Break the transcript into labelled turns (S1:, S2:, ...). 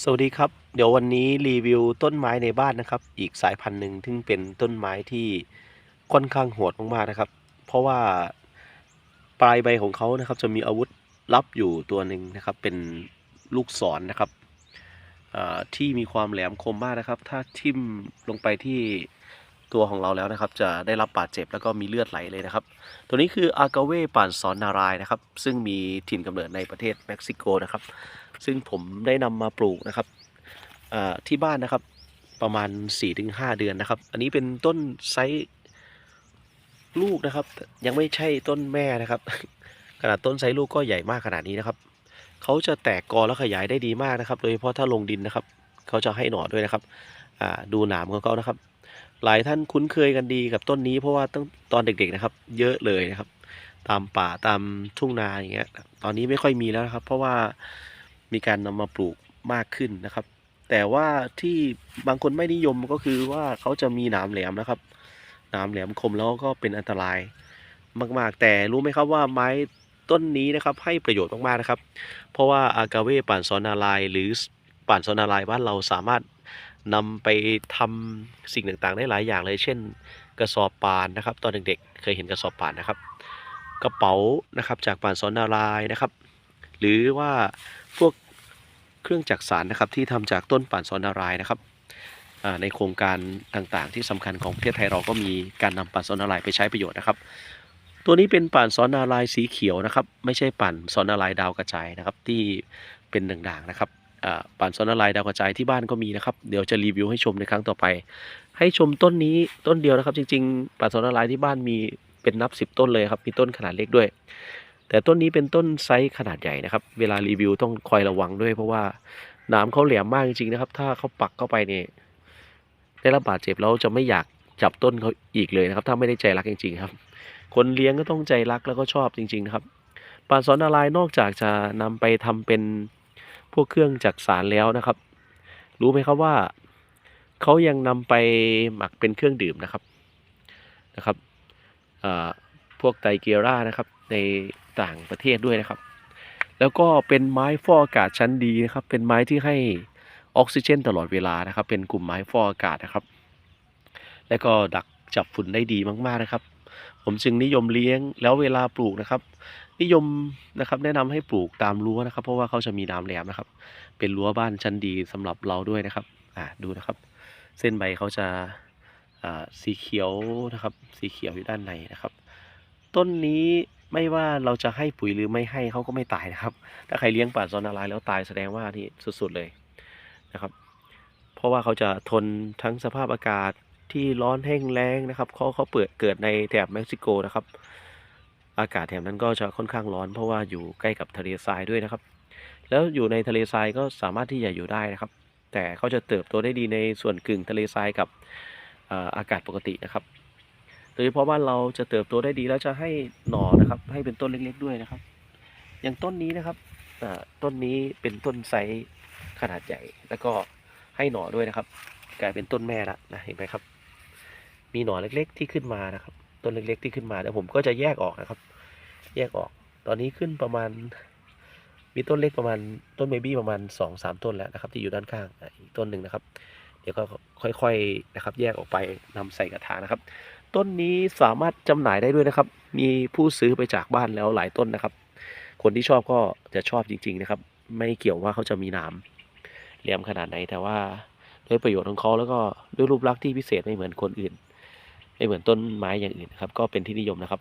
S1: สวัสดีครับ เดี๋ยววันนี้รีวิวต้นไม้ในบ้านนะครับ อีกสายพันธุ์หนึ่งซึ่งเป็นต้นไม้ที่ค่อนข้างโหดมากๆนะครับ เพราะว่าปลายใบของเขานะครับ จะมีอาวุธลับอยู่ตัวหนึ่งนะครับ เป็นลูกศรนะครับที่มีความแหลมคมมากนะครับ ถ้าทิ่มลงไปที่ ตัวของเราแล้วนะครับ จะได้รับบาดเจ็บแล้วก็มีเลือดไหลเลยนะครับ ตัวนี้คืออากาเวป่านสอนนารายนะครับ ซึ่งมีถิ่นกำเนิดในประเทศเม็กซิโกนะครับ ซึ่งผมได้นำมาปลูกนะครับที่บ้านนะครับประมาณ 4-5 เดือนนะครับ อันนี้เป็นต้นไซส์ลูกนะครับ ยังไม่ใช่ต้นแม่นะครับ ขนาดต้นไซส์ลูกก็ใหญ่มากขนาดนี้นะครับเขาจะแตกกอแล้วขยายได้ดีมากนะครับ โดยเฉพาะถ้าลงดินนะครับเขาจะให้หน่อด้วยนะครับดูหนามของเขานะครับ หลายท่านคุ้นเคยกันดีกับต้นนี้เพราะว่าตั้งตอนเด็กๆนะครับ เยอะเลยนะครับ ตามป่าตามทุ่งนาอย่างเงี้ย ตอนนี้ไม่ค่อยมีแล้วนะครับ เพราะว่ามีการนำมาปลูกมากขึ้นนะครับ แต่ว่าที่บางคนไม่นิยมก็คือว่าเขาจะมีหนามแหลมนะครับ หนามแหลมคมแล้วก็เป็นอันตรายมาก ๆ แต่รู้ไหมครับว่าไม้ต้นนี้นะครับให้ประโยชน์มากๆนะครับ เพราะว่าอากาเวป่านซอนนาลายหรือป่านซอนนาลายบ้านเราสามารถ นำไปทำสิ่งต่างๆ ได้หลายอย่างเลย เช่น กระสอบป่านนะครับ ตอนเด็กๆ เคยเห็นกระสอบป่านนะครับ กระเป๋านะครับจากป่านสอนนารายนะครับ หรือว่าพวกเครื่องจักสานนะครับที่ทำจากต้นป่านสอนนารายนะครับในโครงการต่างๆ ที่สำคัญของประเทศไทยเราก็มีการนำป่านสอนนารายไปใช้ประโยชน์นะครับ ตัวนี้เป็นป่านสอนนารายสีเขียวนะครับ ไม่ใช่ป่านสอนนารายดาวกระจายนะครับที่เป็นด่างๆนะครับ ป่านสอนนารายดาวกระจายที่บ้านก็มีนะครับ เดี๋ยวจะรีวิวให้ชมในครั้งต่อไป ให้ชมต้นนี้ต้นเดียวนะครับ จริงๆป่านสอนนารายที่บ้านมีเป็นนับสิบต้นเลยครับ มีต้นขนาดเล็กด้วย แต่ต้นนี้เป็นต้นไซส์ขนาดใหญ่นะครับ เวลารีวิวต้องคอยระวังด้วย เพราะว่าหนามเขาแหลมมากจริงๆนะครับ ถ้าเขาปักเข้าไปเนี่ยได้รับบาดเจ็บแล้วจะไม่อยากจับต้นเขาอีกเลยนะครับ ถ้าไม่ได้ใจรักจริง ๆ ครับ คนเลี้ยงก็ต้องใจรักแล้วก็ชอบจริง ๆ นะครับป่านสอนนารายนอกจากจะนำไปทำเป็น พวกเครื่องจักสารแล้วนะครับ รู้ไหมครับว่าเขายังนำไปหมักเป็นเครื่องดื่มนะครับนะครับพวกไตเกียร่านะครับ ในต่างประเทศด้วยนะครับ แล้วก็เป็นไม้ฟอกอากาศชั้นดีนะครับ เป็นไม้ที่ให้ออกซิเจน ตลอดเวลานะครับ เป็นกลุ่มไม้ฟอกอากาศนะครับ แล้วก็ดักจับฝุ่นได้ดีมากๆนะครับ ผมจึงนิยมเลี้ยงแล้วเวลาปลูกนะครับ นิยมนะครับ แนะนำให้ปลูกตามรั้วนะครับ เพราะว่าเขาจะมีน้ำแหลมนะครับ เป็นรั้วบ้านชั้นดีสำหรับเราด้วยนะครับ อ่าดูนะครับ เส้นใบเขาจะอ่าสีเขียวนะครับ สีเขียวอยู่ด้านในนะครับ ต้นนี้ไม่ว่าเราจะให้ปุ๋ยหรือไม่ให้เขาก็ไม่ตายนะครับ ถ้าใครเลี้ยงป่าซอนนาลายแล้วตายแสดงว่านี่สุดๆเลยนะครับ เพราะว่าเขาจะทนทั้งสภาพอากาศที่ร้อนแห้งแล้งนะครับเขาเขาเปิดเกิดในแถบเม็กซิโกนะครับ อากาศแถบนั้นก็จะค่อนข้างร้อน เพราะว่าอยู่ใกล้กับทะเลทรายด้วยนะครับ แล้วอยู่ในทะเลทรายก็สามารถที่จะอยู่ได้นะครับ แต่เขาจะเติบโตได้ดีในส่วนกึ่งทะเลทรายกับอากาศปกตินะครับโดยเฉพาะบ้านเราจะเติบโตได้ดีแล้วจะให้หน่อนะครับ ให้เป็นต้นเล็กๆด้วยนะครับ อย่างต้นนี้นะครับต้นนี้เป็นต้นไซส์ขนาดใหญ่แล้วก็ให้หน่อด้วยนะครับ กลายเป็นต้นแม่ละนะเห็นไหมครับ มีหน่อเล็กๆที่ขึ้นมานะครับ ต้นเล็ก ๆ ที่ขึ้นมาเดี๋ยวผมก็จะแยกออกนะครับ แยกออก ตอนนี้ขึ้นประมาณ มีต้นเล็กประมาณต้นเบบี้ประมาณสองสามต้นแล้วนะครับ ที่อยู่ด้านข้างอีกต้นหนึ่งนะครับ เดี๋ยวก็ค่อยๆนะครับ แยกออกไปนำใส่กระถางนะครับ ต้นนี้สามารถจำหน่ายได้ด้วยนะครับ มีผู้ซื้อไปจากบ้านแล้วหลายต้นนะครับ คนที่ชอบก็จะชอบจริง ๆ นะครับ ไม่เกี่ยวว่าเขาจะมีหนามเหลี่ยมขนาดไหนแต่ว่าด้วยประโยชน์ของเขาแล้วก็ด้วยรูปลักษณ์ที่พิเศษไม่เหมือนคนอื่น ไม่เหมือนต้นไม้อย่างอื่นครับ ก็เป็นที่นิยมนะครับ